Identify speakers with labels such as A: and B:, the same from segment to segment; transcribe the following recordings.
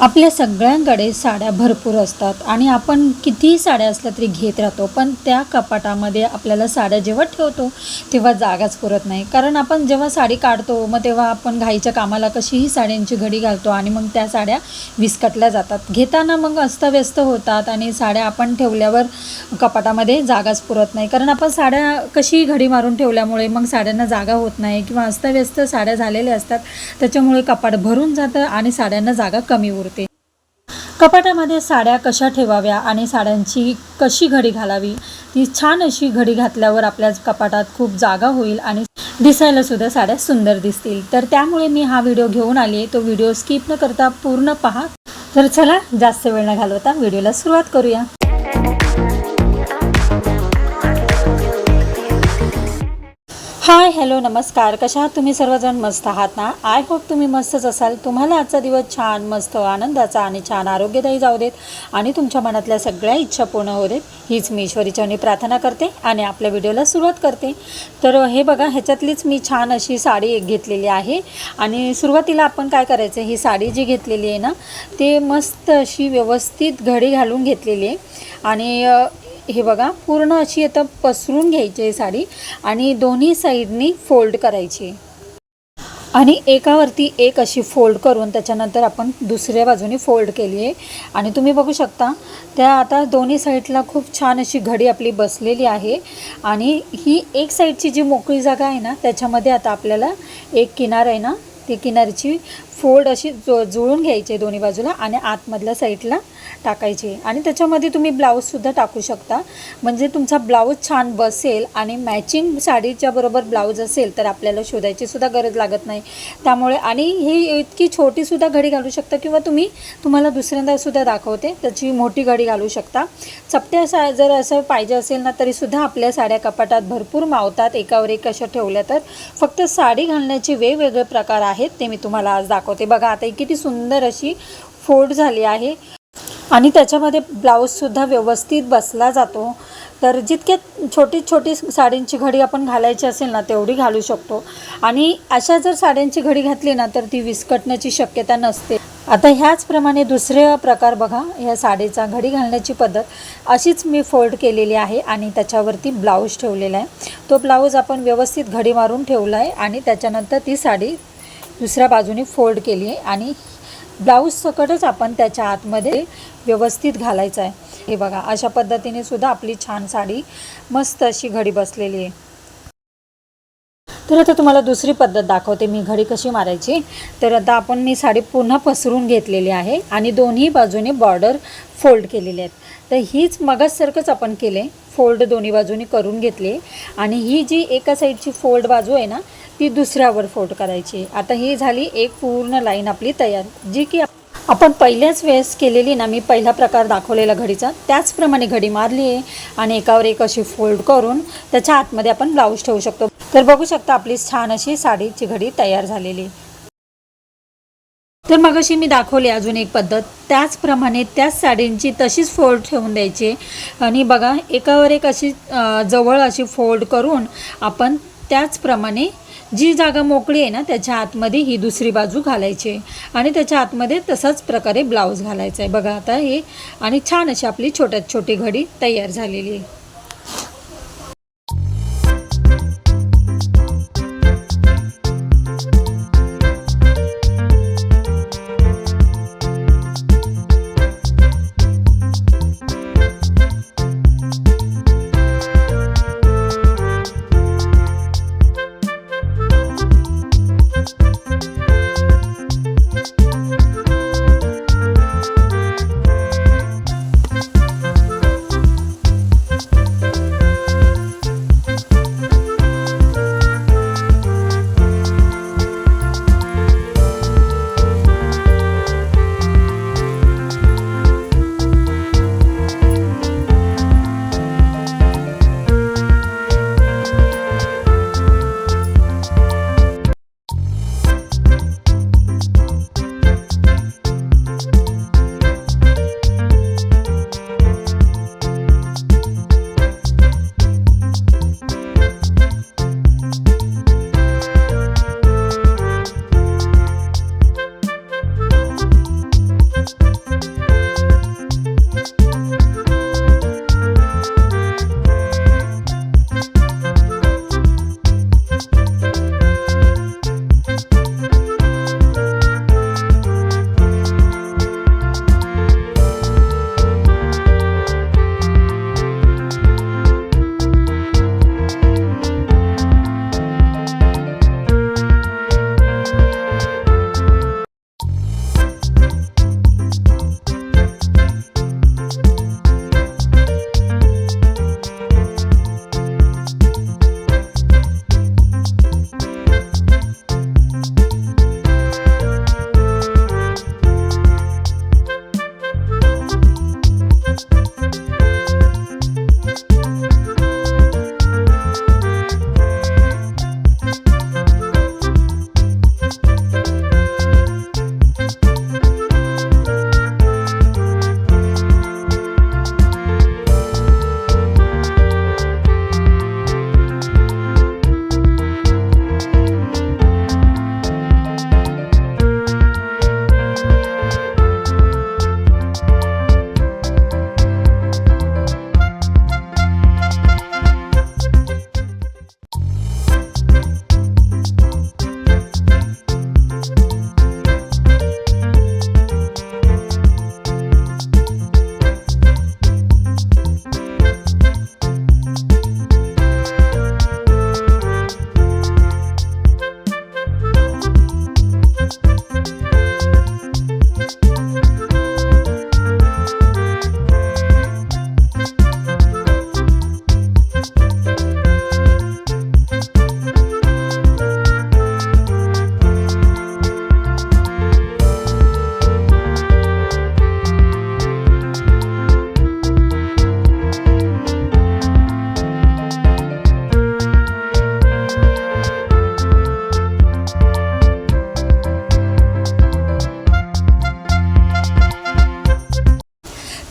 A: आपल्या सगळ्यांकडे साड्या भरपूर असतात आणि आपण कितीही साड्या असल्या तरी घेत राहतो पण त्या कपाटामध्ये आपल्याला साड्या जेव्हा ठेवतो तेव्हा जागाच पुरत नाही. कारण आपण जेव्हा साडी काढतो मग तेव्हा आपण घाईच्या कामाला कशीही साड्यांची घडी घालतो आणि मग त्या साड्या विस्कटल्या जातात. घेताना मग अस्तव्यस्त होतात आणि साड्या आपण ठेवल्यावर कपाटामध्ये जागाच पुरत नाही. कारण आपण साड्या कशीही घडी मारून ठेवल्यामुळे मग साड्यांना जागा होत नाही किंवा अस्तव्यस्त साड्या झालेल्या असतात त्याच्यामुळे कपाट भरून जातं आणि साड्यांना जागा कमी उरते. कपाटामध्ये साड्या कशा ठेवाव्या आणि साड्यांची कशी घडी घालावी? ती छान अशी घडी घातल्यावर आपल्या कपाटात खूप जागा होईल आणि दिसायला सुद्धा साड्या सुंदर दिसतील. तर त्यामुळे मी हा व्हिडिओ घेऊन आली तो व्हिडिओ स्किप न करता पूर्ण पहा. तर चला जास्त वेळ न घालवता व्हिडिओला सुरुवात करूया. हाय हॅलो नमस्कार. कशा आहात तुम्ही? सर्वजण मस्त आहात ना? आय होप तुम्ही मस्तच असाल. तुम्हाला आजचा दिवस छान मस्त आनंदाचा आणि छान आरोग्यदायी जाऊ देत आणि तुमच्या मनातल्या सगळ्या इच्छा पूर्ण होऊ देत हीच मी ईश्वरीच्यानी प्रार्थना करते आणि आपल्या व्हिडिओला सुरुवात करते. तर हे बघा ह्याच्यातलीच मी छान अशी साडी एक घेतलेली आहे आणि सुरुवातीला आपण काय करायचं ही साडी जी घेतलेली आहे ना ते मस्त अशी व्यवस्थित घडी घालून घेतलेली आहे. आणि हे बघा पूर्ण अशी आता पसरून घ्यायची आहे साडी आणि दोन्ही साईडनी फोल्ड करायची आणि एकावरती एक अशी फोल्ड करून त्याच्यानंतर आपण दुसऱ्या बाजूने फोल्ड केली आहे. आणि तुम्ही बघू शकता त्या आता दोन्ही साईडला खूप छान अशी घडी आपली बसलेली आहे. आणि ही एक साईडची जी मोकळी जागा आहे ना त्याच्यामध्ये आता आपल्याला एक किनार आहे ना ती किनारीची फोल्ड अशी जो जुळून घ्यायची दोन्ही बाजूला आणि आतमधल्या साईडला टाकायची. आणि त्याच्यामध्ये तुम्ही ब्लाऊजसुद्धा टाकू शकता. म्हणजे तुमचा ब्लाऊज छान बसेल आणि मॅचिंग साडीच्या बरोबर ब्लाऊज असेल तर आपल्याला शोधायची सुद्धा गरज लागत नाही. त्यामुळे आणि ही इतकी छोटीसुद्धा घडी घालू शकता किंवा तुम्ही तुम्हाला दुसऱ्यांदासुद्धा दाखवते. त्याची मोठी घडी घालू शकता. चपट्या सा जर असं पाहिजे असेल ना तरीसुद्धा आपल्या साड्या कपाटात भरपूर मावतात. एकावर एक अशा ठेवल्या तर. फक्त साडी घालण्याचे वेगवेगळे प्रकार आहेत ते मी तुम्हाला आज दाखवते. बघा आता ही किती सुंदर अशी फोड झाली आहे. आणि त्याच्यामध्ये ब्लाऊजसुद्धा व्यवस्थित बसला जातो. तर जितके छोटी छोटी साडींची घडी आपण घालायची असेल ना तेवढी घालू शकतो. आणि अशा जर साड्यांची घडी घातली ना तर ती विस्कटण्याची शक्यता नसते. आता ह्याचप्रमाणे दुसरे प्रकार बघा ह्या साडीचा घडी घालण्याची पद्धत. अशीच मी फोल्ड केलेली आहे आणि त्याच्यावरती ब्लाऊज ठेवलेला आहे. तो ब्लाऊज आपण व्यवस्थित घडी मारून ठेवला आहे आणि त्याच्यानंतर ती साडी दुसऱ्या बाजूने फोल्ड केली आहे आणि ब्लाऊज सकटच आपण त्याच्या आतमध्ये व्यवस्थित घालायचं आहे. हे बघा अशा पद्धतीने सुद्धा आपली छान साडी मस्त अशी घडी बसलेली आहे. तर आता तुम्हाला दुसरी पद्धत दाखवते मी घडी कशी मारायची. तर आता आपण मी साडी पुन्हा पसरून घेतलेली आहे आणि दोन्ही बाजूने बॉर्डर फोल्ड केलेली आहेत. तर हीच मगाससारखंच आपण केले फोल्ड दोन्ही बाजूनी करून घेतली. आणि ही जी एका साईडची फोल्ड बाजू आहे ना ती दुसऱ्यावर फोल्ड करायची. आता ही झाली एक पूर्ण लाईन आपली तयार जी की आपण पहिल्याच वेळेस केलेली ना मी पहिला प्रकार दाखवलेला घडीचा त्याचप्रमाणे घडी मारली आहे आणि एकावर एक अशी फोल्ड करून त्याच्या आतमध्ये आपण ब्लाऊज ठेवू शकतो. तर बघू शकता आपली छान अशी साडीची घडी तयार झालेली. तर मग अशी मी दाखवली अजून एक पद्धत. त्याचप्रमाणे त्याच साडींची तशीच फोल्ड ठेवून द्यायची. आणि बघा एकावर एक अशी जवळ अशी फोल्ड करून आपण त्याचप्रमाणे जी जागा मोकळी आहे ना त्याच्या आतमध्ये ही दुसरी बाजू घालायची. आणि त्याच्या आतमध्ये तसाच प्रकारे ब्लाऊज घालायचा आहे. बघा आता हे आणि छान अशी आपली छोट्यात छोटी घडी तयार झालेली आहे.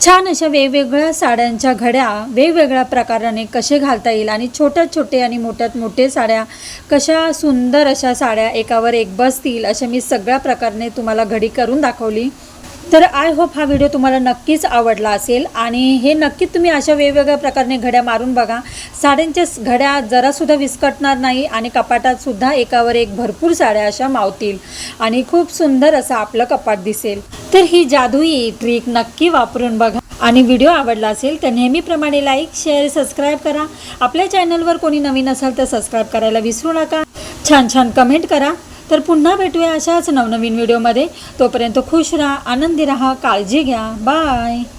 A: छान अशा वेगवेगळ्या साड्यांच्या घड्या वेगवेगळ्या प्रकाराने कसे घालता येईल आणि छोट्यात छोटे आणि मोठ्यात मोठे साड्या कशा सुंदर अशा साड्या एकावर एक बसतील अशा मी सगळ्या प्रकारने तुम्हाला घडी करून दाखवली. तर आय होप हा व्हिडिओ तुम्हाला नक्कीच आवडला असेल. आणि हे नक्कीच तुम्ही अशा वेगवेगळ्या प्रकारे घड्या मारून बघा. साड्यांच्या घड्या जरासुद्धा विस्कटणार नाही आणि कपाटातसुद्धा एकावर एक भरपूर साड्या अशा मावतील. आणि खूप सुंदर असं आपलं कपाट दिसेल. तर ही जादुई ट्रिक नक्की वापरून बघा. आणि व्हिडिओ आवडला असेल तर नेहमीप्रमाणे लाईक शेअर सबस्क्राईब करा. आपल्या चॅनलवर कोणी नवीन असाल तर सबस्क्राईब करायला विसरू नका. छान छान कमेंट करा. तर पुन्हा भेटूया अशाच नवनवीन व्हिडिओमध्ये. तोपर्यंत खुश राहा आनंदी राहा काळजी घ्या. बाय.